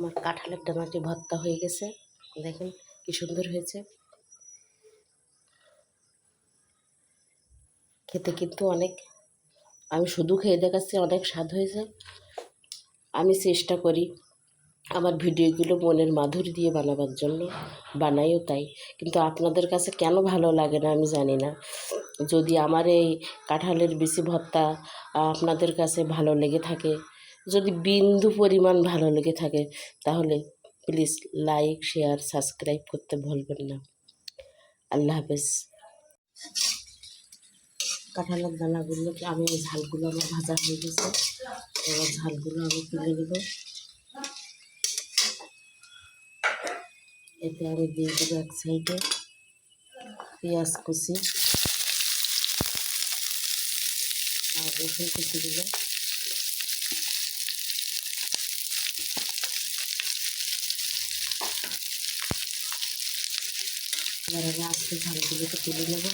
আমার কাঁঠালের ডানাটি ভর্তা হয়ে গেছে। দেখেন কি সুন্দর হয়েছে। খেতে কিন্তু অনেক, আমি শুধু খেয়ে দেখাচ্ছি, অনেক স্বাদ হয়েছে। আমি চেষ্টা করি আমার ভিডিওগুলো মনের মাধুরী দিয়ে বানাবার জন্য। বানাইও তাই, কিন্তু আপনাদের কাছে কেন ভালো লাগে না আমি জানি না। যদি আমার এই কাঁঠালের বেশি ভর্তা আপনাদের কাছে ভালো লেগে থাকে যদি বিন্দু পরিমাণ ভালো লেগে থাকে, তাহলে প্লিজ লাইক শেয়ার সাবস্ক্রাইব করতে ভুলবেন না। আল্লাহ হাফেজ। কাঁঠালের দানাগুলো আমি এই ঝালগুলো আমার ভাজা হয়ে গেছে? এবার ঝালগুলো আমি তুলে নেব। এতে আমি দিয়ে দেবো এক সাইডে পেঁয়াজ কুচি। আর রসুন কুচি দেবো। এবার আমি আস্তে ঝালগুলোকে তুলে নেব।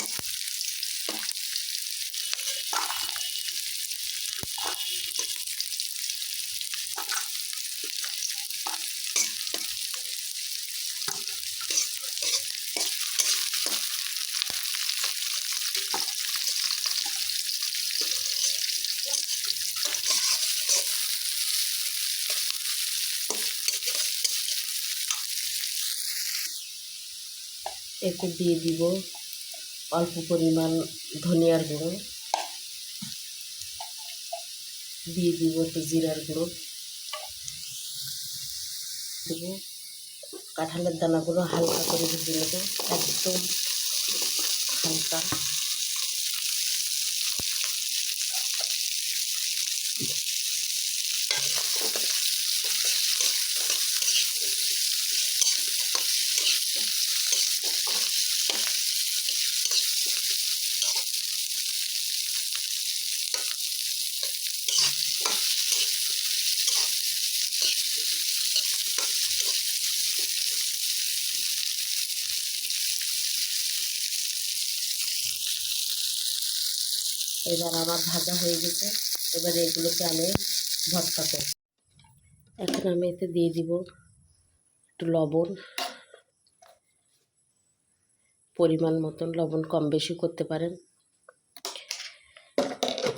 এতে দিয়ে দিব অল্প পরিমাণ ধনিয়ার গুঁড়ো। দিয়ে দিব একটু জিরার গুঁড়ো। দেব। কাঁঠালের দানাগুলো হালকা করে ভেজে নেব, একদম হালকা। এবার আমার ভাজা হয়ে গেছে। এবার এগুলোকে আমি ভর্তা করব। এখন আমি এতে দিয়ে দিব একটু লবণ। পরিমাণ মতন লবণ কম বেশি করতে পারেন।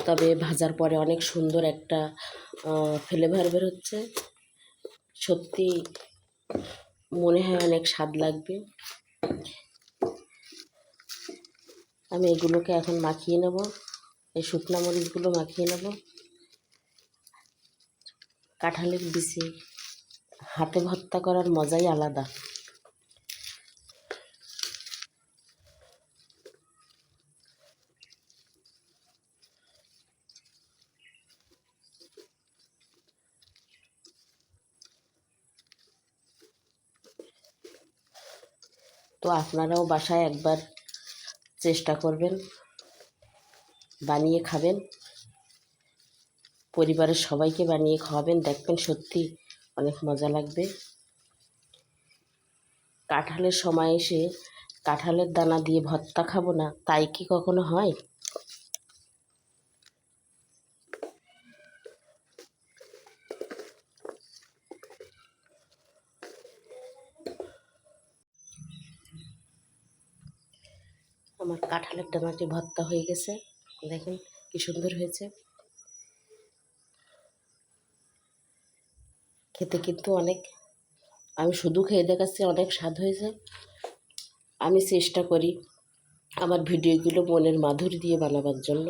তবে ভাজার পরে অনেক সুন্দর একটা ফ্লেভার বেরোচ্ছে সত্যি মনে হয় অনেক স্বাদ লাগবে। আমি এগুলোকে এখন মাখিয়ে নেব। এই শুকনা মরিচগুলো মাখিয়ে নেব। কাঁঠালের বিচি। হাতে ভর্তা করার মজাই আলাদা। তো আপনারাও বাসায় একবার চেষ্টা করবেন। বানিয়ে খাবেন। পরিবারের সবাইকে বানিয়ে খাওয়াবেন। দেখবেন সত্যি অনেক মজা লাগবে। কাঁঠালের সময় এসে কাঁঠালের দানা দিয়ে ভর্তা খাব না, তাই কি কখনো হয়? আমার কাঁঠালের ডানাটি ভর্তা হয়ে গেছে। দেখেন কি সুন্দর হয়েছে। খেতে কিন্তু অনেক, আমি শুধু খেয়ে দেখাচ্ছি, অনেক স্বাদ হয়েছে। আমি চেষ্টা করি আমার ভিডিওগুলো মনের মাধুরী দিয়ে বানাবার জন্য,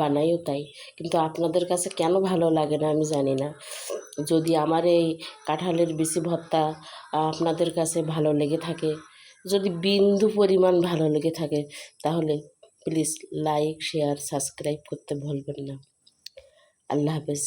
বানাইও তাই। কিন্তু আপনাদের কাছে কেন ভালো লাগে না আমি জানি না। যদি আমার এই কাঁঠালের বেশি ভর্তা আপনাদের কাছে ভালো লেগে থাকে, যদি বিন্দু পরিমাণ ভালো লেগে থাকে, তাহলে প্লিজ লাইক শেয়ার সাবস্ক্রাইব করতে ভুলবেন না আল্লাহ হাফেজ